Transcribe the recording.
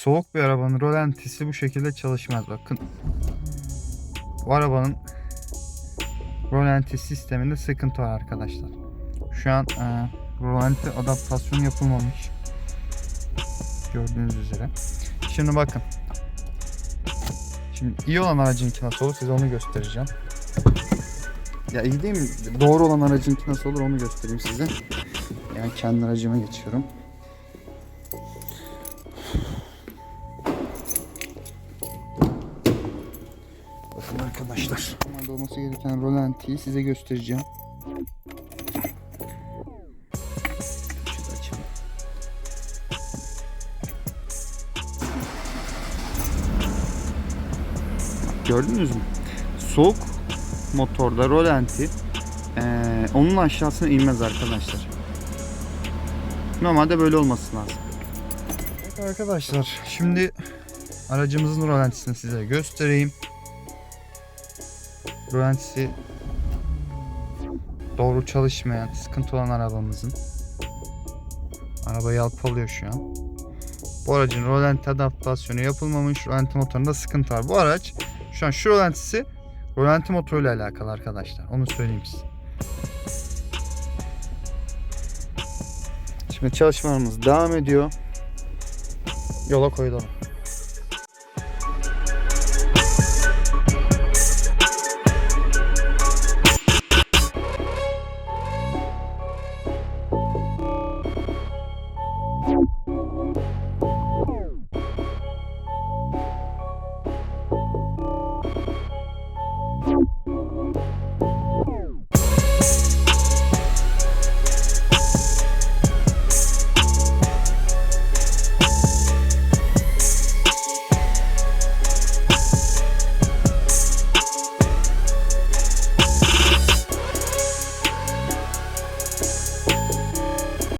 soğuk bir arabanın rolantisi bu şekilde çalışmaz. Bakın. Bu arabanın rolanti sisteminde sıkıntı var arkadaşlar. Şu an e, rolanti adaptasyonu yapılmamış. Gördüğünüz üzere. Şimdi bakın. Şimdi iyi olan aracınki nasıl olur size onu göstereceğim. Ya iyi değil mi? Doğru olan aracınki nasıl olur onu göstereyim size. Yani kendi aracıma geçiyorum. Bakın arkadaşlar. Normalde olması gereken rolantiyi size göstereceğim. Gördünüz mü? Soğuk motorda rolanti eee, onun aşağısına inmez arkadaşlar. Normalde böyle olması lazım. Evet arkadaşlar şimdi aracımızın rolantisini size göstereyim. Rolantisi doğru çalışmayan, sıkıntı olan arabamızın. Araba yalpalıyor şu an. Bu aracın rolanti adaptasyonu yapılmamış. Rolanti motorunda sıkıntı var. Bu araç şu an şu rolantisi rolanti motoruyla alakalı arkadaşlar. Onu söyleyeyim size. Şimdi çalışmalarımız devam ediyor. Yola koyulalım.